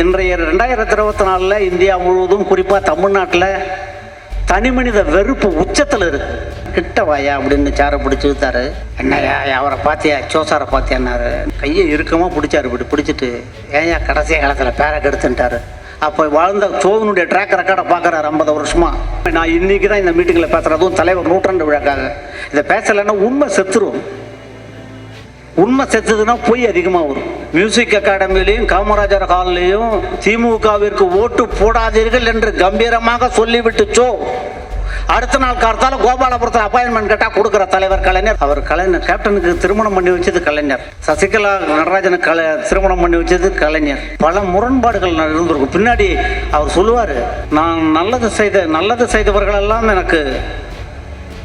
இன்றைய ரெண்டாயிரத்தி இருபத்தி நாலில் இந்தியா முழுவதும் குறிப்பாக தமிழ்நாட்டில் தனிமனித வெறுப்பு உச்சத்தில் இருக்கு. கிட்ட வாயா அப்படின்னு சேரை பிடிச்சி இழுத்தாரு. என்னையா அவரை பார்த்தியா சோசாரை பார்த்தியான்னாரு கையை இறுக்கமாக பிடிச்சாரு இப்படி பிடிச்சிட்டு. ஏன்யா கடைசி காலத்தில் பேரை கெடுத்துட்டாரு அப்போ வாழ்ந்த சோதனுடைய ட்ராக் ரெக்கார்டை பார்க்குறாரு ஐம்பது வருஷமா. நான் இன்னைக்கு தான் இந்த மீட்டிங்கில் பேசுகிறதும் தலைவர் நூற்றாண்டு விழாக்காக. இதை பேசலைன்னா உண்மை செத்துரும். உண்மை செத்துதுன்னா பொய் அதிகமாக வரும் மியூசிக் அகாடமிலையும் காமராஜர் ஹால்லையும் திமுகவிற்கு ஓட்டு போடாதீர்கள் என்று கம்பீரமாக சொல்லிவிட்டுச்சோ அடுத்த நாள் கார்த்தால கோபாலபுரத்தில் அப்பாயின்மெண்ட் கேட்டால் கொடுக்குற தலைவர் கலைஞர். அவர் கலைஞர் கேப்டனுக்கு திருமணம் பண்ணி வச்சது கலைஞர். சசிகலா நடராஜனுக்கு கலை திருமணம் பண்ணி வச்சது கலைஞர். பல முரண்பாடுகள் இருந்திருக்கும் பின்னாடி அவர் சொல்லுவார் நான் நல்லது செய்த நல்லது செய்தவர்கள் எல்லாம் எனக்கு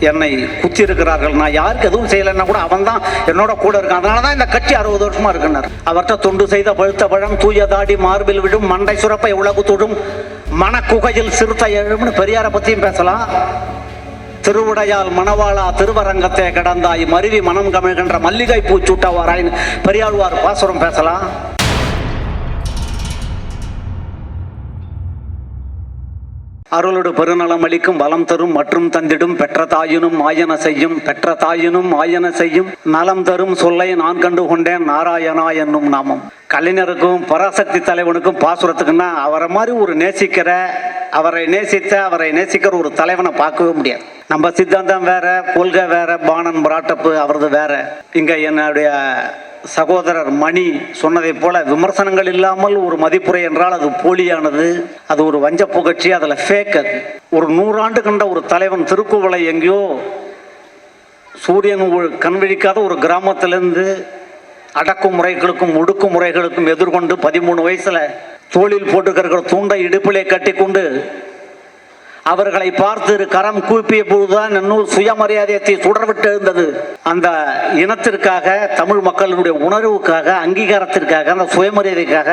என்னை குத்தி இருக்கிறார்கள் நான் யாருக்கு எதுவும் செய்யலைன்னா கூட அவன் தான் என்னோட கூட இருக்கான். அதனால தான் இந்த கட்சி அறுபது வருஷமா இருக்குன்னார். அவர்கிட்ட தொண்டு செய்த பழுத்த பழம் தூய தாடி மார்பில் விடும் மண்டை சுரப்பை உலகு தொடும் மனக்குகையில் சிறுத்தை எழும்னு பெரியாரை பற்றியும் பேசலாம். திருவுடையால் மணவாளா திருவரங்கத்தை கடந்தாய் மருவி மனம் கமிழ்கின்ற மல்லிகை பூ சூட்டவாராயின் பெரியாழ்வார் பாசுரம் பேசலாம். அருளோடு பெருநலம் அளிக்கும் வளம் தரும் மற்றும் தந்திடும் பெற்ற தாயினும் ஆயன செய்யும் பெற்ற தாயினும் ஆயன செய்யும். நலம் தரும் சொல்லை நான் கண்டு கொண்டேன் நாராயணா என்னும் நாமம். கலைஞருக்கும் பராசக்தி தலைவனுக்கும் பாசுரத்துக்குன்னா அவரை மாதிரி ஒரு நேசிக்கிற அவரை நேசித்த அவரை நேசிக்கிற ஒரு தலைவனை பார்க்கவே முடியாது. நம்ம சித்தாந்தம் வேற கொள்கை வேற பாணன் பிராட்டப்பு அவரது வேற. இங்க என்னுடைய சகோதரர் மணி சொன்னதைப் போல விமர்சனங்கள் இல்லாமல் ஒரு மதிப்புரை என்றால் அது போலியானது. அது ஒரு வஞ்ச புகழ்ச்சி அதில் ஃபேக் அது. ஒரு நூறாண்டு கண்ட ஒரு தலைவன் திருக்குவளை எங்கேயோ சூரியன் கண்விழிக்காத கண் விழிக்காத ஒரு கிராமத்திலிருந்து அடக்குமுறைகளுக்கும் ஒடுக்குமுறைகளுக்கும் எதிர்கொண்டு பதிமூணு வயசில் தோளில் போட்டுக்கிற தூண்டை இடுப்பிலே கட்டிக்கொண்டு அவர்களை பார்த்து இரு கரம் கூப்பிய பொழுதுதான் இன்னும் சுயமரியாதையத்தை சுடர்விட்டு இருந்தது அந்த இனத்திற்காக தமிழ் மக்களுடைய உணர்வுக்காக அங்கீகாரத்திற்காக அந்த சுயமரியாதைக்காக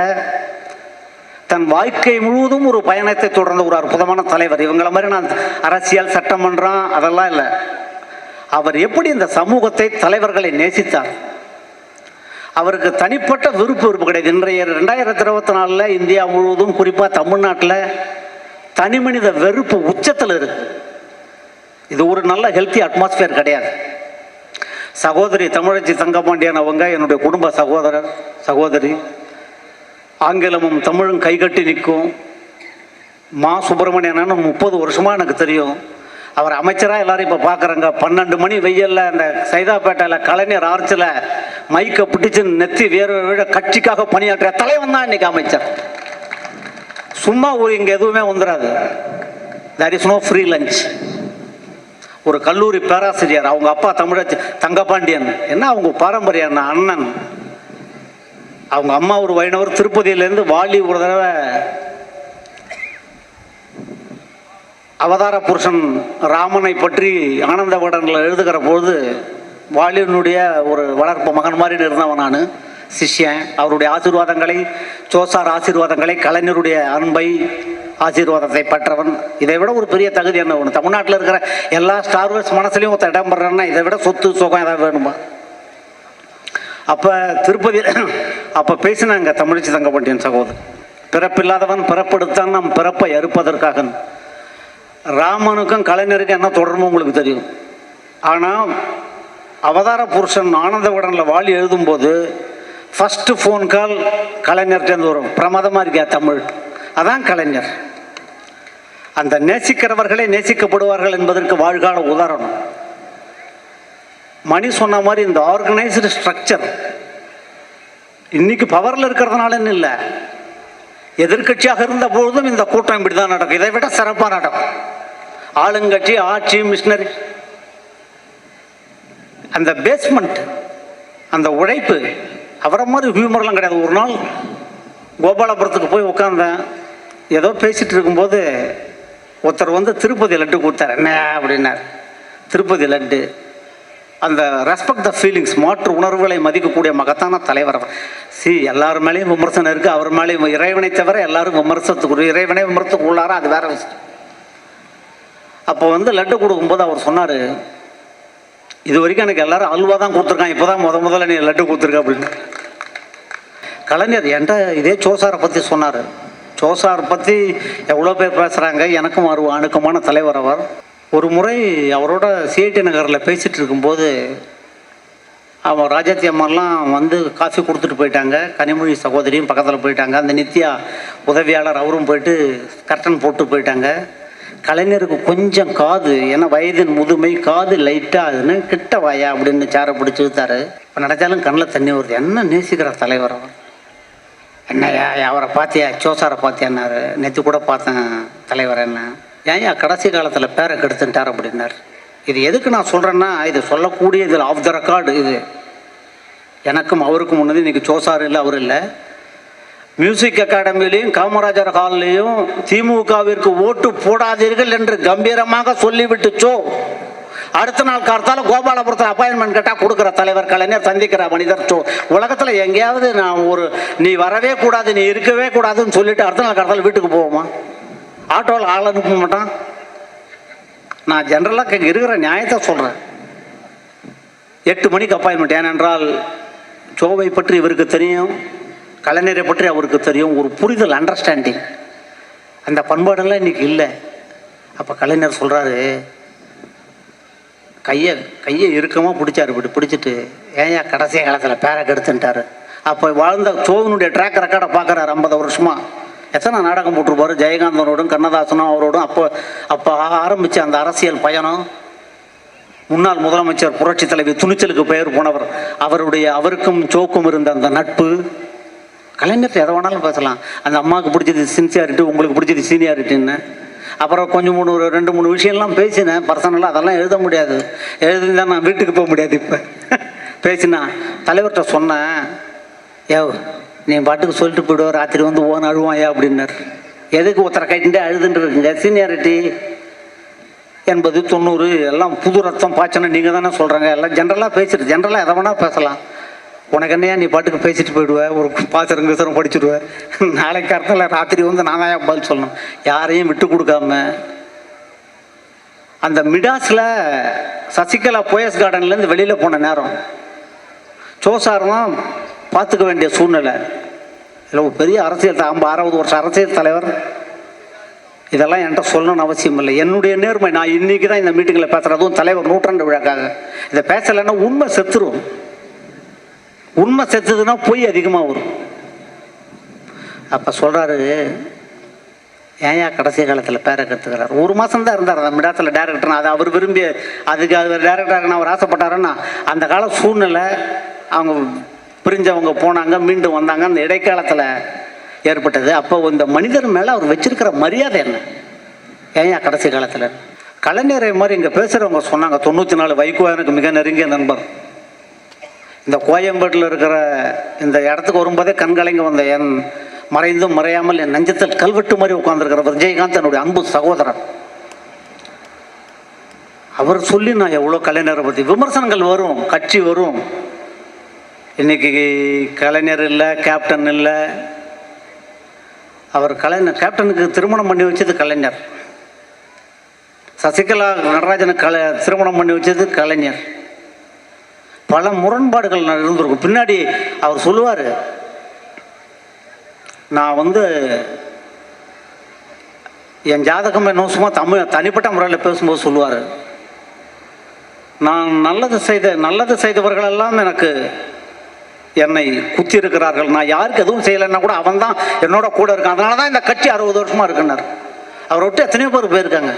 தன் வாழ்க்கை முழுவதும் ஒரு பயணத்தை தொடர்ந்த ஒரு அற்புதமான தலைவர். இவங்கள மாதிரி நான் அரசியல் சட்டமன்றம் அதெல்லாம் இல்லை. அவர் எப்படி இந்த சமூகத்தை தலைவர்களை நேசித்தார்? அவருக்கு தனிப்பட்ட விருப்பு விருப்பு கிடையாது. இன்றைய ரெண்டாயிரத்தி இருபத்தி நாலில் இந்தியா முழுவதும் குறிப்பாக தமிழ்நாட்டில் தனிமனித வெறுப்பு உச்சத்தில் இருக்கு. இது ஒரு நல்ல ஹெல்த்தி அட்மாஸ்பியர் கிடையாது. சகோதரி தமிழச்சி தங்கபாண்டியன் அவங்க என்னுடைய குடும்ப சகோதரர் சகோதரி ஆங்கிலமும் தமிழும் கைகட்டி நிற்கும். மா சுப்பிரமணியன் முப்பது வருஷமாக எனக்கு தெரியும். அவர் அமைச்சராக எல்லாரும் இப்போ பார்க்குறாங்க பன்னெண்டு மணி வெயிலில் அந்த சைதாப்பேட்டையில் கலைஞர் ஆர்ச்சில் மைக்கை பிடிச்சு நெத்தி வேறு விட கட்சிக்காக பணியாற்றிய தலைவன் தான் இன்றைக்கி அமைச்சர். சும்மா ஒரு இங்கே எதுவுமே வந்துடாது that is no free lunch ஒரு கல்லூரி பேராசிரியர் அவங்க அப்பா தமிழச்சி தங்கபாண்டியன் என்ன அவங்க பாரம்பரியம் என்ன அண்ணன். அவங்க அம்மா ஒரு வைணவர் திருப்பதியிலேருந்து வாலி ஒரு தடவை அவதார புருஷன் ராமனை பற்றி ஆனந்த வடனில் எழுதுகிற பொழுது வாலியனுடைய ஒரு வளர்ப்பு மகன் மாதிரி இருந்தவன் நான். சிஷ்யன் அவருடைய ஆசீர்வாதங்களை சோசார் ஆசீர்வாதங்களை கலைஞருடைய அன்பை ஆசீர்வாதத்தை பெற்றவன். இதை விட ஒரு பெரிய தகுதி என்ன ஒன்று தமிழ்நாட்டில் இருக்கிற எல்லா ஸ்டார்வர்ஸ் மனசுலையும் ஒருத்தர் இடம் பெறன்னா இதை விட சொத்து சுகம் ஏதாவது வேணுமா? அப்போ திருப்பதி அப்போ பேசினாங்க தமிழிச்சி தங்கப்பாண்டியன் சகோதரர். பிறப்பில்லாதவன் பிறப்பெடுத்தான் நம் பிறப்பை அறுப்பதற்காக ராமனுக்கும் கலைஞருக்கும் என்ன தொடர்பு உங்களுக்கு தெரியும்? ஆனால் அவதார புருஷன் ஆனந்த விடனில் வாழி எழுதும்போது ஃபஸ்ட்டு ஃபோன் கால் கலைஞர்கிட்டேருந்து வரும் பிரமாதமாக இருக்கியா தமிழ்? அதான் கலைஞர். அந்த நேசிக்கிறவர்களே நேசிக்கப்படுவார்கள் என்பதற்கு வாழ்கால உதாரணம். மணி சொன்ன மாதிரி இந்த ஆர்கனைஸ்டு ஸ்ட்ரக்சர் இன்னைக்கு பவரில் இருக்கிறதுனாலன்னு இல்லை? எதிர்க்கட்சியாக இருந்த பொழுதும் இந்த கூட்டம் இப்படி தான் நடக்கும். இதை விட சிறப்பாக நடக்கும். ஆளுங்கட்சி ஆட்சி மிஷினரி அந்த பேஸ்மெண்ட் அந்த உழைப்பு அவரை மாதிரி ஹியூமர்லாம் கிடையாது. ஒரு நாள் கோபாலபுரத்துக்கு போய் உட்காந்தேன் ஏதோ பேசிகிட்டு இருக்கும்போது ஒருத்தர் வந்து திருப்பதி லட்டு கொடுத்தாரு. என்ன அப்படின்னார். திருப்பதி லட்டு. அந்த ரெஸ்பெக்ட் த ஃபீலிங்ஸ் மாற்று உணர்வுகளை மதிக்கக்கூடிய மகத்தான தலைவர் அவர். சி எல்லார் மேலேயும் விமர்சனம் இருக்குது அவர் மேலேயும் இறைவனை தவிர எல்லாரும் விமர்சனத்துக்கு இறைவனே விமர்சனத்துக்கு உள்ளாரா? அது வேற விஷயம். அப்போ வந்து லட்டு கொடுக்கும்போது அவர் சொன்னார் இது வரைக்கும் எனக்கு எல்லாரும் அல்வா தான் கொடுத்துருக்கான் இப்போ தான் முத முதல்ல நீ லட்டு கொடுத்துருக்க அப்படின்னு. கலைஞர் என்கிட்ட இதே சோசாரை பற்றி சொன்னார். சோசார் பற்றி எவ்வளோ பேர் பேசுகிறாங்க எனக்கும் ஒரு அணுக்கமான தலைவர் அவர். ஒரு முறை அவரோட சிஐடி நகரில் பேசிகிட்டு இருக்கும்போது அவன் ராஜாத்தி அம்மாலாம் வந்து காஃபி கொடுத்துட்டு போயிட்டாங்க. கனிமொழி சகோதரியும் பக்கத்தில் போயிட்டாங்க. அந்த நித்யா உதவியாளர் அவரும் போயிட்டு கர்டன் போட்டு போயிட்டாங்க. கலைஞருக்கு கொஞ்சம் காது ஏன்னா வயதின் முதுமை காது லைட்டாக அதுன்னு கிட்ட வாயா அப்படின்னு சேரை பிடிச்சி இழுத்தாரு. இப்போ நினச்சாலும் கண்ணில் தண்ணி வருது. என்ன நேசிக்கிற தலைவர் அவர்? என்னையா அவரை பார்த்தியா? சோசாரை பார்த்தியான்னாரு. நேற்று கூட பார்த்தேன் தலைவர் என்ன. ஏன் கடைசி காலத்தில் பேரை கெடுத்துட்டார் அப்படின்னார். இது எதுக்கு நான் சொல்கிறேன்னா இது சொல்லக்கூடிய இதில் ஆஃப் த ரெக்கார்டு இது. எனக்கும் அவருக்கும் முன்னது இன்றைக்கி சோசார் இல்லை அவர் இல்லை. மியூசிக் அகாடமிலையும் காமராஜர் ஹால்லையும் திமுகவிற்கு ஓட்டு போடாதீர்கள் என்று கம்பீரமாக சொல்லிவிட்டுச்சோ. அடுத்த நாள் கார்த்தால கோபாலபுரத்தில் அப்பாயின்மெண்ட் கேட்டால் கொடுக்குற தலைவர் கலைஞர் சந்திக்கிற மனிதர் சோ. உலகத்தில் எங்கேயாவது நான் ஒரு நீ வரவே கூடாது நீ இருக்கவே கூடாதுன்னு சொல்லிட்டு அடுத்த நாள் கார்த்தால வீட்டுக்கு போவோமா? ஆட்டோவில் ஆள் அனுப்ப மாட்டான். நான் ஜென்ரலாக இங்கே இருக்கிற நியாயத்தை சொல்கிறேன் எட்டு மணிக்கு அப்பாயின்மெண்ட் ஏனென்றால் சோவை பற்றி இவருக்கு தெரியும். கலைஞரை பற்றி அவருக்கு தெரியும் ஒரு புரிதல் அண்டர்ஸ்டாண்டிங் அந்த பண்பாடெல்லாம் இன்னைக்கு இல்லை. அப்போ கலைஞர் சொல்கிறாரு கையை கையை இறுக்கமாக பிடிச்சாரு இப்படி பிடிச்சிட்டு ஏன்யா கடைசி காலத்தில் பேரை கெடுத்துட்டாரு அப்போ வாழ்ந்த சோகனுடைய ட்ராக் ரெக்கார்டை பார்க்குறாரு ஐம்பது வருஷமாக எத்தனை நாடகம் போட்டிருப்பார்? ஜெயகாந்தனோடும் கண்ணதாசனும் அவரோடும். அப்போ அப்போ ஆரம்பித்த அந்த அரசியல் பயணம் முன்னாள் முதலமைச்சர் புரட்சி தலைவி துணிச்சலுக்கு பெயர் போனவர் அவருடைய அவருக்கும் சோக்கும் இருந்த அந்த நட்பு கலைஞர் எதை வேணாலும் பேசலாம். அந்த அம்மாவுக்கு பிடிச்சது சின்சியாரிட்டி உங்களுக்கு பிடிச்சது சீனியாரிட்டின்னு அப்புறம் கொஞ்சம் மூணு ஒரு ரெண்டு மூணு விஷயம்லாம் பேசினேன். பர்சனலாக அதெல்லாம் எழுத முடியாது. எழுதிருந்தா நான் வீட்டுக்கு போக முடியாது இப்போ. பேசினா தலைவர்கிட்ட சொன்னேன் ஏ நீ பாட்டுக்கு சொல்லிட்டு போயிடுவ. ராத்திரி வந்து ஓன் அழுவாயா? அப்படின்னார். எதுக்கு ஒருத்தரை கைட்டு அழுதுன்னு இருக்குங்க சீனியாரிட்டி எண்பது தொண்ணூறு எல்லாம் புது ரத்தம் பாய்ச்சனை நீங்கள் தானே சொல்கிறாங்க எல்லாம் ஜென்ரலாக பேசிட்டு ஜென்ரலாக எதை வேணால் பேசலாம். உனக்கு என்னையா நீ பாட்டுக்கு பேசிட்டு போயிடுவேன் ஒரு பாசரம் கீசரம் படிச்சுடுவேன் நாளைக்கு அர்த்தம் ராத்திரி வந்து நான் தான் பதில் சொல்லணும்? யாரையும் விட்டு கொடுக்காம. அந்த மிடாஸில் சசிகலா போயஸ் கார்டன்லேருந்து வெளியில் போன நேரம் சோசாரம் பார்த்துக்க வேண்டிய சூழ்நிலை. இல்லை ஒரு பெரிய அரசியல் ஐம்பது அறுபது வருஷம் அரசியல் தலைவர். இதெல்லாம் என்கிட்ட சொல்லணும்னு அவசியம் இல்லை. என்னுடைய நேர்மை நான் இன்றைக்கி தான் இந்த மீட்டிங்கில் பேசுகிறதும் தலைவர் நூற்றாண்டு விழாக்காக. இதை பேசலைன்னா உண்மை செத்துரும். உண்மை செத்துதுன்னா பொய் அதிகமாக வரும். அப்போ சொல்கிறாரு ஏன்யா கடைசி காலத்தில் பேரை கற்றுக்கிறார் ஒரு மாதம் தான் இருந்தார் அந்த இடத்துல டேரக்டர்னா அது அவர் விரும்பி அதுக்கு அது டேரக்டராக அவர் ஆசைப்பட்டாருன்னா அந்த கால சூழ்நிலை அவங்க பிரிஞ்சவங்க போனாங்க மீண்டும் வந்தாங்க. அந்த இடைக்காலத்தில் ஏற்பட்டது. அப்போ இந்த மனிதர் மேலே அவர் வச்சிருக்கிற மரியாதை என்ன? ஏன்யா கடைசி காலத்தில்? கலைஞரை மாதிரி இங்கே பேசுகிறவங்க சொன்னாங்க தொண்ணூற்றி நாலு வைகோ எனக்கு மிக நெருங்கிய நண்பர். இந்த கோயம்பேட்டில் இருக்கிற இந்த இடத்துக்கு வரும்போதே கண்கலைங்க வந்த என் மறைந்தும் மறையாமல் என் நஞ்சத்தில் கல்வெட்டு மாதிரி உட்காந்துருக்கிற விஜயகாந்த் என்னுடைய அன்பு சகோதரன். அவர் சொல்லி நான் எவ்வளோ கலைஞரை பற்றி விமர்சனங்கள் வரும் கட்சி வரும். இன்னைக்கு கலைஞர் இல்லை கேப்டன் இல்லை. அவர் கலைஞர் கேப்டனுக்கு திருமணம் பண்ணி வச்சது கலைஞர். சசிகலா நடராஜனுக்கு கலை திருமணம் பண்ணி வச்சது கலைஞர். பல முரண்பாடுகள் இருந்திருக்கும் பின்னாடி அவர் சொல்லுவார் நான் வந்து என் ஜாதகம் என்ன சும்மா தமிழ் தனிப்பட்ட முறையில் பேசும்போது சொல்லுவார். நான் நல்லது செய்த நல்லது செய்தவர்களெல்லாம் எனக்கு என்னை குத்தி இருக்கிறார்கள் நான் யாருக்கு எதுவும் செய்யலைன்னா கூட அவன் தான் என்னோட கூட இருக்கான். அதனால தான் இந்த கட்சி அறுபது வருஷமாக இருக்குன்னார். அவரை விட்டு எத்தனையோ பேர் போயிருக்காங்க.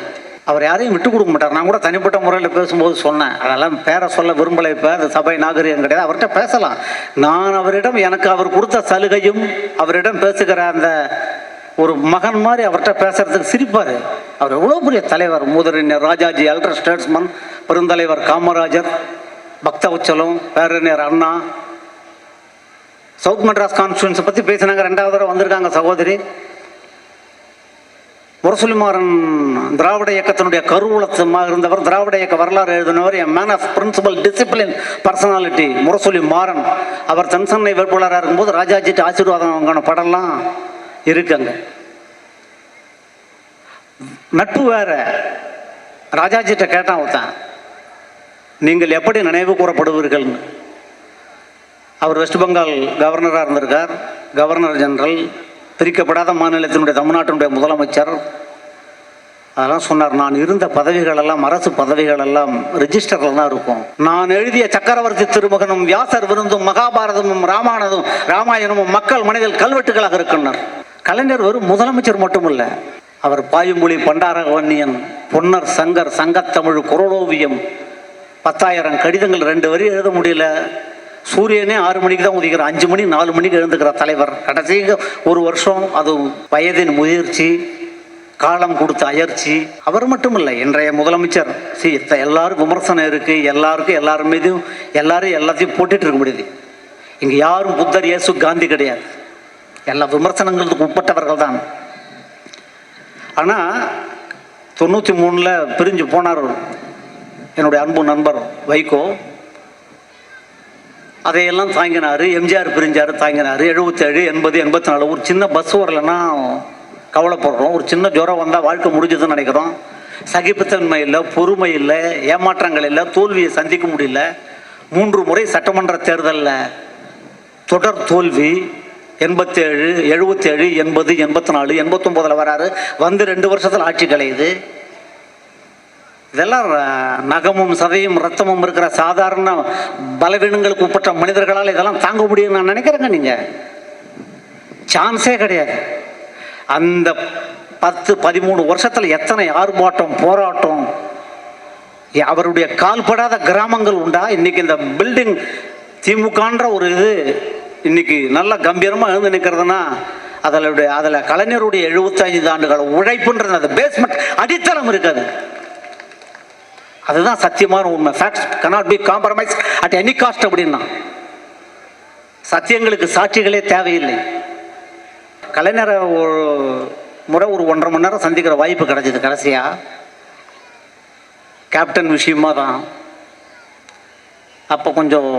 அவர் யாரையும் விட்டு கொடுக்க மாட்டார். நான் கூட தனிப்பட்ட முறையில் பேசும்போது சொன்னேன். அதெல்லாம் பேரை சொல்ல விரும்பலை இப்போ. அந்த சபை நாகரிகம் கிடையாது. அவர்கிட்ட பேசலாம். நான் அவரிடம் எனக்கு அவர் கொடுத்த சலுகையும் அவரிடம் பேசுகிற அந்த ஒரு மகன் மாதிரி அவர்கிட்ட பேசுறதுக்கு சிரிப்பார். அவர் எவ்வளோ பெரிய தலைவர். மூதறிஞர் ராஜாஜி அல்ட்ரா ஸ்டேட்ஸ்மன் பெருந்தலைவர் காமராஜர் பக்த உச்சலம் பேரறிஞர் அண்ணா. சவுத் மெட்ராஸ் கான்ஸ்டுவன்ஸை பற்றி பேசினாங்க. ரெண்டாவது தடவை வந்திருக்காங்க சகோதரி. முரசொலிமாறன் திராவிட இயக்கத்தினுடைய கருவூலத்தமாக இருந்தவர் திராவிட இயக்க வரலாறு எழுதினவர் என் man of principle discipline personality Murasoli Maran அவர் தென்சென்னை வேட்பாளராக இருக்கும்போது ராஜாஜிட்டு ஆசீர்வாதம் வாங்கின படம்லாம் இருக்குங்க நட்பு வேற. ராஜாஜிட்ட கேட்டான் ஒருத்தன் நீங்கள் எப்படி நினைவு கூறப்படுவீர்கள்னு அவர் வெஸ்ட் பெங்கால் கவர்னராக இருந்திருக்கார். கவர்னர் ஜெனரல் பிரிக்கப்படாத மாநிலத்தினுடைய தமிழ்நாட்டினுடைய முதலமைச்சர் அதெல்லாம் சொன்னார் நான் இருந்த பதவிகளெல்லாம் அரசு பதவிகளெல்லாம் ரிஜிஸ்டரில் தான் இருக்கும். நான் எழுதிய சக்கரவர்த்தி திருமகனும் வியாசர் விருந்தும் மகாபாரதமும் ராமாயணமும் ராமாயணமும் மக்கள் மனதில் கல்வெட்டுகளாக இருக்கின்றனர் கலைஞர் வரும் முதலமைச்சர் மட்டுமல்ல அவர் பாயுமொழி பண்டாரவன்னியன் பொன்னர் சங்கர் சங்கத்தமிழ் குரலோவியம் பத்தாயிரம் கடிதங்கள் ரெண்டு வரி எழுத முடியல. சூரியனே ஆறு மணிக்கு தான் உதிக்கிறார் அஞ்சு மணி நாலு மணிக்கு எழுந்துக்கிறார் தலைவர். கடைசி ஒரு வருஷம் அது வயதின் முயற்சி காலம் கொடுத்த அயற்சி அவர் மட்டும் இல்லை இன்றைய முதலமைச்சர். சி எல்லாருக்கும் விமர்சனம் இருக்குது எல்லாருக்கும் எல்லார் மீதும் எல்லாரும் எல்லாத்தையும் போட்டுட்டு இருக்க முடியுது. இங்கே யாரும் புத்தர் இயேசு காந்தி கிடையாது. எல்லா விமர்சனங்களுக்கு உட்பட்டவர்கள் தான். ஆனால் தொண்ணூற்றி மூணில் பிரிஞ்சு போனார் என்னுடைய அன்பு நண்பர் வைகோ. அதையெல்லாம் தாங்கினார் எம்ஜிஆர் பிரிஞ்சார் தாங்கினார். எழுபத்தேழு எண்பது எண்பத்தி நாலு ஒரு சின்ன பஸ் வரலன்னா கவலைப்படுறோம். ஒரு சின்ன ஜுரம் வந்தால் வாழ்க்கை முடிஞ்சதுன்னு நினைக்கிறோம். சகிப்புத்தன்மை இல்லை பொறுமை இல்லை ஏமாற்றங்கள் இல்லை தோல்வியை சந்திக்க முடியல. மூன்று முறை சட்டமன்ற தேர்தலில் தொடர் தோல்வி எண்பத்தேழு எழுபத்தேழு எண்பது எண்பத்தி நாலு எண்பத்தொம்போதில் வராரு. வந்து ரெண்டு வருஷத்தில் ஆட்சி கலையுது. இதெல்லாம் நகமும் சதையும் ரத்தமும் இருக்கிற சாதாரண பலவீனங்களுக்கு உட்பட்ட மனிதர்களால் இதெல்லாம் தாங்க முடியும்னு நான் நினைக்கிறேங்க நீங்க. சான்ஸே கிடையாது. அந்த பத்து பதிமூணு வருஷத்துல எத்தனை ஆர்ப்பாட்டம் போராட்டம் அவருடைய கால்படாத கிராமங்கள் உண்டா? இன்னைக்கு இந்த பில்டிங் திமுகன்ற ஒரு இது இன்னைக்கு நல்ல கம்பீரமா எழுந்து நிற்கிறதுனா அதில் அதில் கலைஞருடைய 75 ஆண்டுகள் உழைப்புன்றது அந்த பேஸ்மெண்ட் அடித்தளம் இருக்காது. அதுதான் சத்தியமான உண்மை. Facts cannot be compromise at any cost அப்படின்னா. சத்தியங்களுக்கு சாட்சிகளே தேவையில்லை. கலைஞரை ஒரு முறை ஒரு ஒன்றரை மணி நேரம் சந்திக்கிற வாய்ப்பு கிடைச்சிது கடைசியாக கேப்டன் விஷயமா தான். அப்போ கொஞ்சம்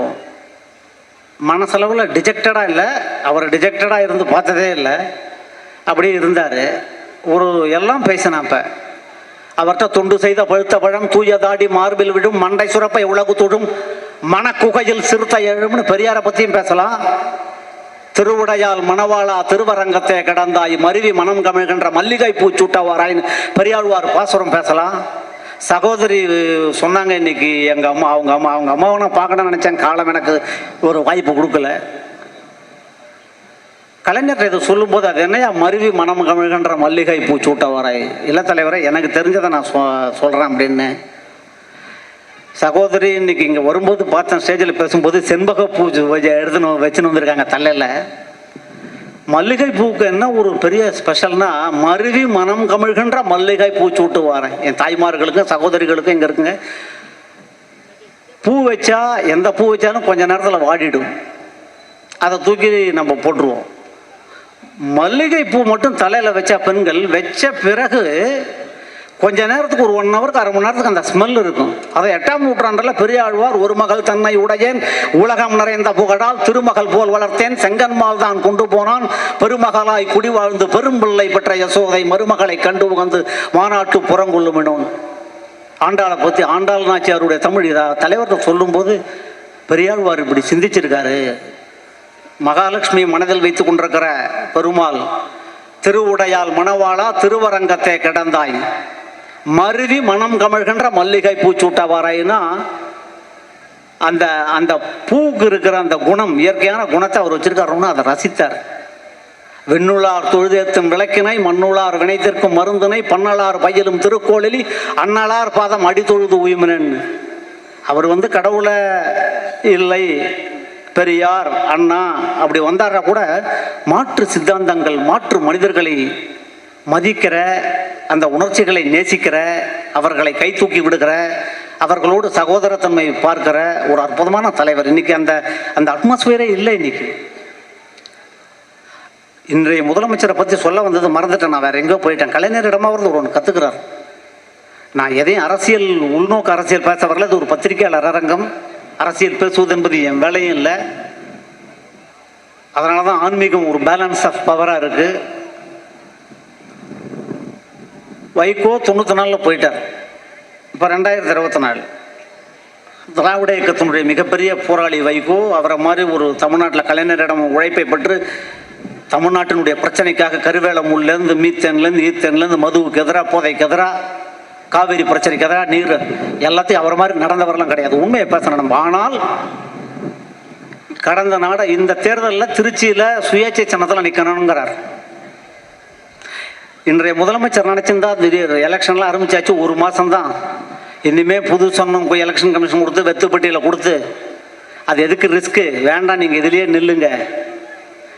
மனசளவில் டிஜெக்டடாக இல்லை அவர் டிஜெக்டடாக இருந்து பார்த்ததே இல்லை. அப்படியே இருந்தார். ஒரு எல்லாம் பேசினேன் அப்போ அவர்கிட்ட தொண்டு செய்த பழுத்த பழம் தூய தாடி மார்பில் விடும் மண்டை சுரப்பை உலகு தொடும் மனக்குகையில் சிறுத்தை எழும்னு பெரியாரை பற்றியும் பேசலாம். திருவுடையால் மணவாளா திருவரங்கத்தை கடந்தாய் மருவி மனம் கமிழ்கின்ற மல்லிகை பூச்சூட்டவாராயின்னு பெரியாழ்வார் பாசுரம் பேசலாம். சகோதரி சொன்னாங்க இன்னைக்கு எங்கள் அம்மா அவங்க அம்மா அவங்க அம்மாவை நான் பார்க்கணும்னு நினச்சேன். காலம் எனக்கு ஒரு வாய்ப்பு கொடுக்கல. கலைஞர் இதை சொல்லும்போது அது என்னையா மருவி மனம் கமிழ்கின்ற மல்லிகை பூ சூட்ட இல்லை தலைவரை எனக்கு தெரிஞ்சதை நான் சொ சொல்கிறேன் அப்படின்னு. சகோதரி இன்னைக்கு இங்கே வரும்போது பார்த்தேன் ஸ்டேஜில் பேசும்போது செண்பக பூ எடுத்துன்னு வச்சுன்னு வந்திருக்காங்க தலையில். மல்லிகை பூக்கு என்ன ஒரு பெரிய ஸ்பெஷல்னா மருவி மனம் கமிழ்கின்ற மல்லிகை பூ சூட்டு வரேன் என் தாய்மார்களுக்கும் சகோதரிகளுக்கும் இங்கே இருக்குங்க. பூ வச்சா எந்த பூ வச்சாலும் கொஞ்ச நேரத்தில் வாடிடும். அதை தூக்கி நம்ம போட்டுருவோம். மல்லிகை பூ மட்டும் தலையில் வச்ச பெண்கள் வச்ச பிறகு கொஞ்ச நேரத்துக்கு ஒரு ஒன் ஹவருக்கு அரை மணி நேரத்துக்கு அந்த ஸ்மெல் இருக்கும். அதை எட்டாம் நூற்றாண்டில் பெரிய ஆழ்வார் ஒரு மகள் தன்னை உடையேன் உலகம் நிறைந்த புகழால் திருமகள் போல் வளர்த்தேன் செங்கன்மால் தான் கொண்டு போனான் பெருமகளாய் குடி வாழ்ந்து பெரும்பிள்ளை பெற்ற யசோதை மருமகளை கண்டு உகந்து மாநாட்டு புறங்கொள்ளுமினோன். ஆண்டாளை பற்றி ஆண்டாள் நாச்சியாருடைய தமிழ் இதா தலைவர்கிட்ட சொல்லும்போது பெரியாழ்வார் இப்படி சிந்திச்சிருக்காரு. மகாலட்சுமி மனதில் வைத்து கொண்டிருக்கிற பெருமாள் திருவுடையால் மணவாளா திருவரங்கத்தை கிடந்தாய். மருவி மனம் கமழ்கின்ற மல்லிகை பூச்சூட்டவாராயின்னா அந்த அந்த பூக்கு இருக்கிற அந்த குணம் இயற்கையான குணத்தை அவர் வச்சிருக்காருன்னு அதை ரசித்தார். வெண்ணுளார் தொழுதேத்தும் விளக்கினை மண்ணுளார் வினைத்திற்கும் மருந்தினை பன்னலார் பையலும் திருக்கோளிலி அன்னலார் பாதம் அடி தொழுது உயிமினன். அவர் வந்து கடவுளை இல்லை பெரியார் அண்ணா அப்படி வந்தாரா கூட மாற்று சித்தாந்தங்கள் மாற்று மனிதர்களை மதிக்கிற அந்த உணர்ச்சிகளை நேசிக்கிற அவர்களை கை தூக்கி விடுகிற அவர்களோடு சகோதரத்தன்மை பார்க்கிற ஒரு அற்புதமான தலைவர். இன்னைக்கு அந்த அந்த அட்மாஸ்பியரே இல்லை இன்னைக்கு. இன்றைய முதலமைச்சரை பற்றி சொல்ல வந்தது மறந்துட்டேன் நான். வேற எங்கேயோ போயிட்டேன். கலைஞரிடமாவது ஒரு ஒன்று கற்றுக்கிறார் நான் எதையும் அரசியல் உள்நோக்கு அரசியல் பேச வரல. இது ஒரு பத்திரிகையாளர் அரங்கம். அரசியல் பேசுவது என்பது என் வேலையும் இல்லை. அதனால தான் ஆன்மீகம் ஒரு பேலன்ஸ் ஆஃப் பவராக இருக்கு. வைகோ தொண்ணூற்றி நாலில் போயிட்டார். இப்போ ரெண்டாயிரத்தி இருபத்தி நாலு திராவிட இயக்கத்தினுடைய மிகப்பெரிய போராளி வைகோ அவரை மாதிரி ஒரு தமிழ்நாட்டில் கலைஞரிடம் உழைப்பை பெற்று தமிழ்நாட்டினுடைய பிரச்சனைக்காக கருவேலமுல்லேருந்து மீத்தேன்லேருந்து ஈத்தேன்லேருந்து மதுவுக்கு எதிராக போதைக்கு எதிராக காவேரி பிரச்சனைக்கு கதா நீர் எல்லாத்தையும் அவர் மாதிரி நடந்தவரெல்லாம் கிடையாது. உண்மையை பேசணும் நம்ம. ஆனால் கடந்த நாட இந்த தேர்தலில் திருச்சியில் சுயேட்சை சின்னத்தில் நிற்கணுங்கிறார் இன்றைய முதலமைச்சர் நினைச்சிருந்தா திடீர் எலெக்ஷன்லாம் ஆரம்பிச்சாச்சு ஒரு மாதம் தான் இனிமேல் புது சொன்னம் போய் எலெக்ஷன் கமிஷன் கொடுத்து வெத்துப்பட்டியில் கொடுத்து அது எதுக்கு ரிஸ்க்கு? வேண்டாம் நீங்கள் இதுலேயே நில்லுங்க.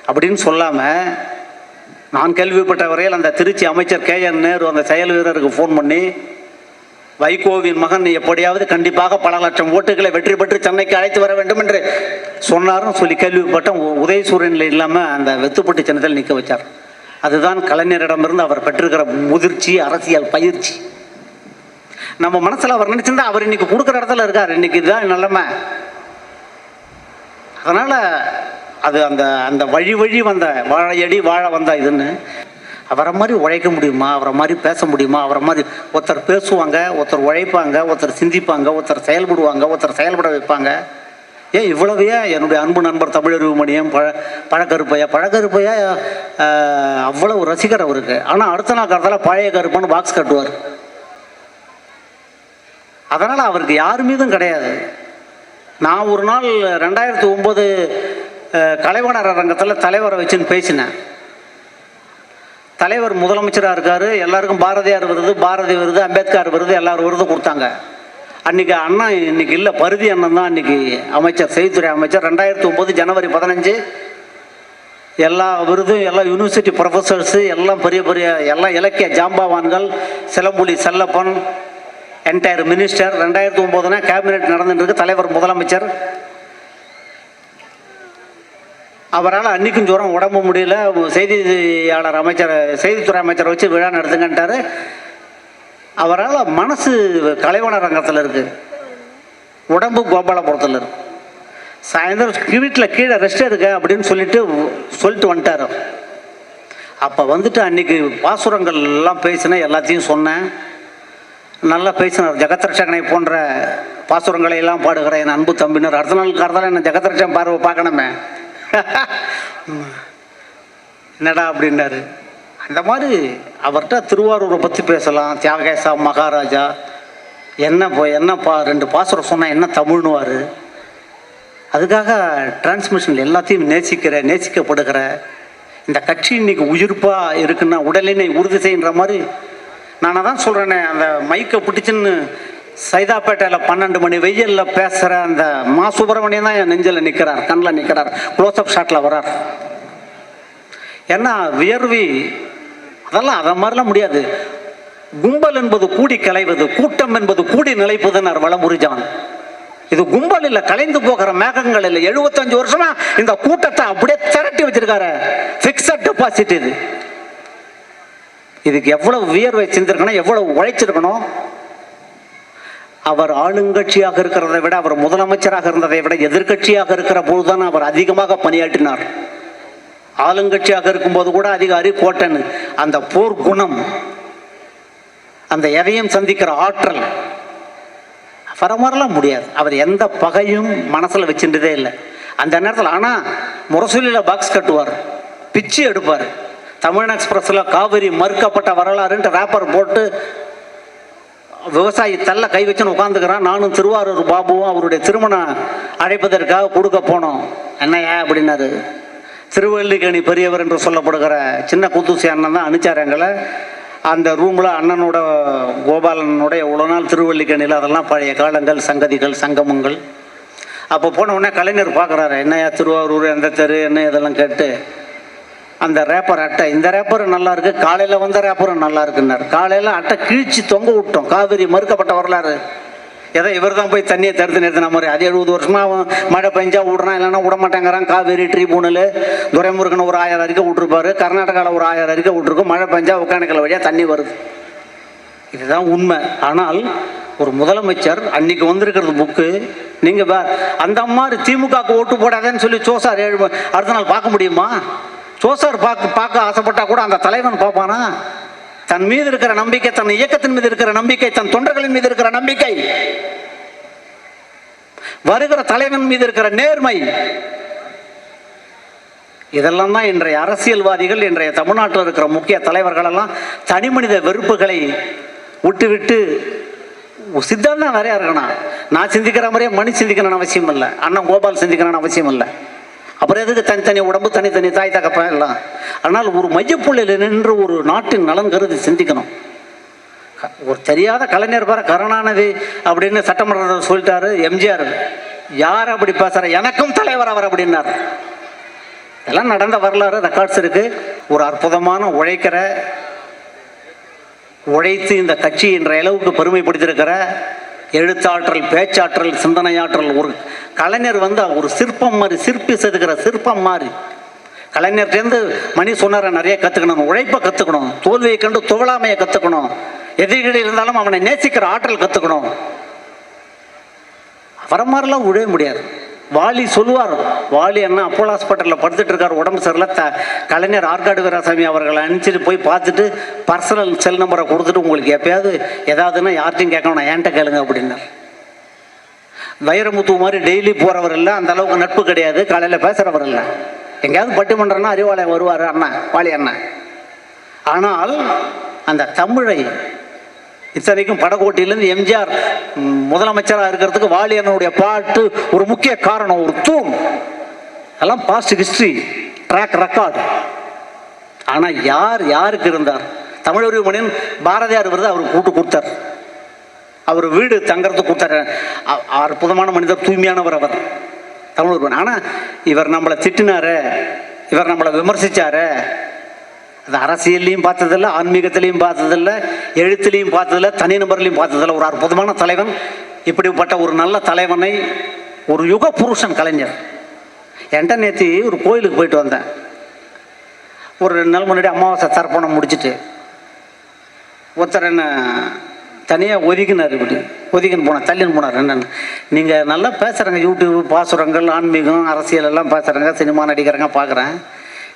அப்படின்னு சொல்லாமல் நான் கேள்விப்பட்ட வரையில் அந்த திருச்சி அமைச்சர் கே என் நேரு அந்த செயல் வீரருக்கு ஃபோன் பண்ணி வைகோவின் மகன் எப்படியாவது கண்டிப்பாக பல லட்சம் ஓட்டுகளை வெற்றி பெற்று சென்னைக்கு அழைத்து வர வேண்டும் என்று சொன்னாரும் சொல்லி கேள்விப்பட்டேன் உதயசூரியனில் இல்லாமல் அந்த வெத்துப்பட்டு சின்னத்தில் நிற்க வச்சார். அதுதான் கலைஞரிடமிருந்து அவர் பெற்றிருக்கிற முதிர்ச்சி அரசியல் பயிற்சி. நம்ம மனசில் அவர் நினைச்சிருந்தா அவர் இன்னைக்கு கொடுக்குற இடத்துல இருக்கார். இன்னைக்கு இதுதான் நிலைமை. அதனால் அது அந்த அந்த வழி வழி வந்த வாழையடி வாழ வந்தா இதுன்னு அவரை மாதிரி உழைக்க முடியுமா? அவரை மாதிரி பேச முடியுமா? அவரை மாதிரி ஒருத்தர் பேசுவாங்க ஒருத்தர் உழைப்பாங்க ஒருத்தர் சிந்திப்பாங்க ஒருத்தர் செயல்படுவாங்க ஒருத்தர் செயல்பட வைப்பாங்க. ஏன் இவ்வளவு ஏன் என்னுடைய அன்பு நண்பர் தமிழறிவு மணியம் பழ பழக்கருப்பையா பழக்கருப்பையா அவ்வளவு ரசிகர் அவருக்கு. ஆனால் அடுத்த நாள் காலத்தில் பழைய கருப்பான்னு பாக்ஸ் கட்டுவார். அதனால் அவருக்கு யார் மீதும் கிடையாது. நான் ஒரு நாள் ரெண்டாயிரத்தி ஒம்பது கலைவாணர் அரங்கத்தில் தலைவரை வச்சுன்னு பேசினேன். தலைவர் முதலமைச்சராக இருக்கார் எல்லாருக்கும் பாரதியார் விருது பாரதி விருது அம்பேத்கர் விருது எல்லாரும் விருது கொடுத்தாங்க. அன்றைக்கி அண்ணா இன்னைக்கு இல்லை பருதி அண்ணன் தான் அன்றைக்கி அமைச்சர் செய்தித்துறை அமைச்சர். ரெண்டாயிரத்தி ஒம்பது ஜனவரி பதினஞ்சு எல்லா விருதும் எல்லா யூனிவர்சிட்டி ப்ரொஃபஸர்ஸு எல்லாம் பெரிய பெரிய எல்லா இலக்கிய ஜாம்பாவான்கள் சிலம்புலி செல்லப்பன் என்டையர் மினிஸ்டர் ரெண்டாயிரத்தி ஒம்போதுனா கேபினெட் நடந்துட்டு இருக்கு தலைவர் முதலமைச்சர். அவரால் அன்றைக்கும் ஜுரம் உடம்பு முடியல. செய்தியாளர் அமைச்சர் செய்தித்துறை அமைச்சரை வச்சு விழா நடத்துங்கன்ட்டாரு. அவரால் மனசு கலைவன ரங்கத்தில் இருக்குது உடம்பு கோபாலபுரத்தில் இருக்கு. சாயந்தரம் வீட்டில் கீழே ரெஸ்ட் எடுக்க அப்படின்னு சொல்லிட்டு சொல்லிட்டு வந்துட்டார் அப்போ வந்துட்டு அன்னைக்கு பாசுரங்கள் எல்லாம் பேசினேன் எல்லாத்தையும் சொன்னேன். நல்லா பேசினார். ஜெகத்ரட்சகனை போன்ற பாசுரங்களை எல்லாம் பாடுகிறேன். என் அன்பு தம்பினர். அடுத்த நாள் காரத்தால் என்ன ஜெகத்ரட்சன் பார்வை பார்க்கணுமே. என்னடா அப்படின்னாரு. அந்த மாதிரி அவர்கிட்ட திருவாரூரை பற்றி பேசலாம். தியாகேசா மகாராஜா என்ன போ என்னப்பா ரெண்டு பாசுரம் சொன்னால் என்ன தமிழ்னுவார். அதுக்காக டிரான்ஸ்மிஷனில் எல்லாத்தையும் நேசிக்கிற நேசிக்கப்படுகிற இந்த கட்சி இன்னைக்கு உயிர்ப்பாக இருக்குன்னா உடலினை உறுதி செய்கின்ற மாதிரி நான் தான் சொல்கிறேனே அந்த மைக்கை பிடிச்சின்னு சைதாப்பேட்டையில் பன்னெண்டு மணி வெயிலில் பேசுகிற அந்த மா சுப்பிரமணியம் தான் என் நெஞ்சில் நிற்கிறார் கண்ணில் நிற்கிறார் க்ளோஸ்அப் ஷாட்டில் வரார் ஏன்னா வியர்வி அதெல்லாம் அதை மாதிரிலாம் முடியாது. கும்பல் என்பது கூடி கலைவது கூட்டம் என்பது கூடி நிலைப்பதுன்னார் வளமுறிஜான் இது கும்பல் இல்லை கலைந்து போகிற மேகங்கள் இல்லை. எழுபத்தஞ்சு வருஷமா இந்த கூட்டத்தை அப்படியே திரட்டி வச்சிருக்காரு. ஃபிக்ஸட் டெபாசிட் இது. இதுக்கு எவ்வளவு வியர்வை சிந்திருக்கணும் எவ்வளவு உழைச்சிருக்கணும் அவர் ஆளுங்கட்சியாக இருக்கிறதை விட அவர் முதலமைச்சராக இருந்ததை விட எதிர்க்கட்சியாக இருக்கிற போதுதான் அவர் அதிகமாக பணியாற்றினார். ஆளுங்கட்சியாக இருக்கும்போது கூட அதிகாரி கோட்டன் அந்த போர் குணம் அந்த எதையும் சந்திக்கிற ஆற்றல் வர வரலாம் முடியாது. அவர் எந்த பகையும் மனசில் வச்சுட்டதே இல்லை. அந்த நேரத்தில் ஆனால் முரசொலியில் பாக்ஸ் கட்டுவார் பிச்சு எடுப்பார். தமிழ் எக்ஸ்பிரஸில் காவிரி மறுக்கப்பட்ட வரலாறுன்ட்டு ரேப்பர் போட்டு விவசாயி தள்ள கை வச்சுன்னு உட்காந்துக்கிறான் நானும் திருவாரூர் பாபுவும் அவருடைய திருமணம் அழைப்பதற்காக கொடுக்க போனோம். என்னையா அப்படின்னாரு. திருவள்ளிக்கணி பெரியவர் என்று சொல்லப்படுகிற சின்ன குத்துசி அண்ணன் தான் அனுப்பிச்சார் எங்களை. அந்த ரூமில் அண்ணனோட கோபாலனோட எவ்வளோ நாள் திருவள்ளிக்கணியில் அதெல்லாம் பழைய காலங்கள் சங்கதிகள் சங்கமங்கள். அப்போ போன உடனே கலைஞர் பார்க்குறாரு என்னையா திருவாரூர் எந்த தெரு என்ன இதெல்லாம் கேட்டு. அந்த ரேப்பர் அட்டை. இந்த ரேப்பரும் நல்லா இருக்கு. காலையில் வந்த ரேப்பரும் நல்லா இருக்குன்னார். காலையில் அட்டை கிழிச்சு தொங்க விட்டோம். காவிரி மறுக்கப்பட்ட வரலாறு. ஏதோ இவர் தான் போய் தண்ணியை தடுத்து நிறுத்தின மாதிரி. அது எழுபது வருஷமா மழை பெஞ்சா விடுறான் இல்லைன்னா விட மாட்டேங்கிறான். காவேரி ட்ரிபூனல் துரைமுருகன் ஒரு ஆயிரம் அறிக்கை விட்டுருப்பாரு. கர்நாடகாவில் ஒரு ஆயிரம் அறிக்கை விட்டுருக்கும். மழை பெஞ்சா ஒகேனக்கல் வழியாக தண்ணி வருது. இதுதான் உண்மை. ஆனால் ஒரு முதலமைச்சர் அன்னைக்கு வந்திருக்கிறது புக்கு. நீங்கள் அந்த மாதிரி திமுகவுக்கு ஓட்டு போடாதேன்னு சொல்லி சோசார் ஏழு அடுத்த நாள் பார்க்க முடியுமா? சோசர் பார்க்க பார்க்க ஆசைப்பட்டா கூட அந்த தலைவன் பார்ப்பானா? தன் மீது இருக்கிற நம்பிக்கை தன் இயக்கத்தின் மீது இருக்கிற நம்பிக்கை தன் தொண்டர்களின் மீது இருக்கிற நம்பிக்கை. வருகிற தலைவன் மீது இருக்கிற நேர்மை. இதெல்லாம் தான் இன்றைய அரசியல்வாதிகள் இன்றைய தமிழ்நாட்டில் இருக்கிற முக்கிய தலைவர்கள் எல்லாம் தனி மனித வெறுப்புகளை விட்டுவிட்டு சித்தாந்தம் நிறையா இருக்கணும். நான் சிந்திக்கிற மாதிரியே மணி சிந்திக்கணும்னு அவசியம் இல்லை அண்ணன் கோபால் சிந்திக்கணும்னு அவசியம் இல்லை. அப்புறம் எதுக்கு தனித்தனி உடம்பு தனித்தனி தாய் தகப்பன் எல்லாம்? ஆனால் ஒரு மையப்புள்ளியில் நின்று ஒரு நாட்டின் நலன் கருதி சிந்திக்கணும். க- ஒரு தெரியாத கலைஞர் பாரு கருணாநிதி அப்படின்னு சட்டமன்றத்தில் சொல்லிட்டாரு எம்ஜிஆர். யார் அப்படி பேசுற எனக்கும் தலைவர் அவர் அப்படின்னார். எல்லாம் நடந்த வரலாறு ரெக்கார்ட்ஸ் இருக்கு. ஒரு அற்புதமான உழைக்கிற உழைத்து இந்த கட்சி என்ற அளவுக்கு பெருமைப்படுத்தியிருக்கிற எழுத்தாற்றல் பேச்சாற்றல் சிந்தனையாற்றல். ஒரு கலைஞர் வந்து ஒரு சிற்பம் மாதிரி சிற்பி செதுக்கிற சிற்பம் மாதிரி. கலைஞர்கிட்டேருந்து மணி சொன்னார நிறைய கற்றுக்கணும் உழைப்பை கற்றுக்கணும் தோல்வியை கண்டு துவளாமையை கற்றுக்கணும் எதிரிகள் இருந்தாலும் அவனை நேசிக்கிற ஆற்றல் கற்றுக்கணும் அவரை மாதிரிலாம் உழைய முடியாது. வாலி சொல்லுவார். வாலி அண்ணா அப்போலோ ஹாஸ்பிட்டலில் படுத்துட்டு இருக்கார் உடம்பு சரியில்லை. த கலைஞர் ஆற்காடு வீராசாமி அவர்களை அனுப்பிச்சிட்டு போய் பார்த்துட்டு பர்சனல் செல் நம்பரை கொடுத்துட்டு உங்களுக்கு எப்பயாவது ஏதாவதுன்னா யார்ட்டையும் கேட்கணும் என்கிட்ட கேளுங்க அப்படின்னார். வைரமுத்து மாதிரி டெய்லி போகிறவர் இல்லை அந்த அளவுக்கு நட்பு கிடையாது காலையில் பேசுகிறவர் இல்லை. எங்கேயாவது பட்டிமன்றம்னா அறிவாலயம் வருவார் அண்ணா வாலி அண்ணா. ஆனால் அந்த தமிழை இத்தனைக்கும் படகோட்டியிலேருந்து எம்ஜிஆர் முதலமைச்சராக இருக்கிறதுக்கு வாலியனுடைய பாட்டு ஒரு முக்கிய காரணம் ஒரு தூண். எல்லாம் பாஸ்ட் ஹிஸ்ட்ரி ட்ராக் ரெக்கார்டு ஆனால் யார் யாருக்கு இருந்தார்? தமிழறிவு மணியன் பாரதியார் விருது அவருக்கு கூட்டு கொடுத்தார். அவர் வீடு தங்கறதுக்கு கொடுத்தாரு. அற்புதமான மனிதர் தூய்மையானவர் அவர். தமிழ் ஆனால் இவர் நம்மளை திட்டினாரு இவர் நம்மளை விமர்சிச்சாரு அது அரசியல்லையும் பார்த்ததில்ல ஆன்மீகத்திலையும் பார்த்ததில்ல எழுத்துலையும் பார்த்ததில்ல தனிநபர்லையும் பார்த்ததில்ல. ஒரு அற்புதமான தலைவன் இப்படிப்பட்ட ஒரு நல்ல தலைவனை ஒரு யுக புருஷன் கலைஞர். என்கிட்ட நேற்று ஒரு கோயிலுக்கு போயிட்டு வந்தேன். ஒரு ரெண்டு நாள் முன்னாடி அமாவாசை தர்ப்பணம் முடிச்சுட்டு ஒருத்தர் என்ன தனியாக ஒதுக்கினார் இப்படி. ஒதுக்கின்னு போனார் தள்ளின்னு போனார். என்னென்னு? நீங்கள் நல்லா பேசுகிறேங்க யூடியூப் பாசுரங்கள் ஆன்மீகம் அரசியல் எல்லாம் பேசுகிறேங்க சினிமா நடிக்கிறங்க பார்க்குறேன்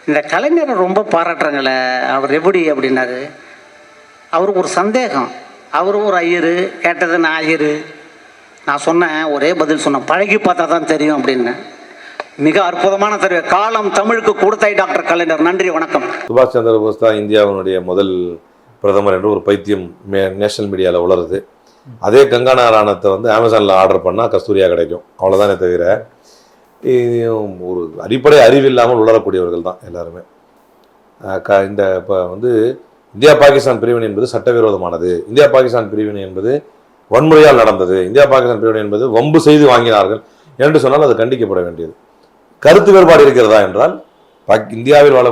இந்த கலைஞரை ரொம்ப பாராட்டுறாங்களே அவர் எப்படி அப்படின்னாரு. அவருக்கு ஒரு சந்தேகம். அவரும் ஒரு ஐயர் கேட்டது நான் ஐயர். நான் சொன்னேன் ஒரே பதில் சொன்னேன் பழகி பார்த்தா தான் தெரியும் அப்படின்னு. மிக அற்புதமான தெரிவு காலம் தமிழுக்கு கொடுத்தாய் டாக்டர் கலைஞர். நன்றி வணக்கம். சுபாஷ் சந்திர போஸ் தான் இந்தியாவினுடைய முதல் பிரதமர் என்று ஒரு பைத்தியம் மே நேஷனல் மீடியாவில் உளருது அதே கங்கானா ராணத்தை வந்து அமேசானில் ஆர்டர் பண்ணால் கஸ்தூரியா கிடைக்கும். அவ்வளோதானே தவிர ஒரு அடிப்படை அறிவு இல்லாமல் உளரக்கூடியவர்கள் தான் எல்லாருமே. க இந்த இப்போ வந்து இந்தியா பாகிஸ்தான் பிரிவினை என்பது சட்டவிரோதமானது. இந்தியா பாகிஸ்தான் பிரிவினை என்பது வன்முறையால் நடந்தது. இந்தியா பாகிஸ்தான் பிரிவினை என்பது வம்பு செய்து வாங்கினார்கள். என்று சொன்னால் அது கண்டிக்கப்பட வேண்டியது. கருத்து வேறுபாடு இருக்கிறதா என்றால் பாக்- இந்தியாவில் வாழ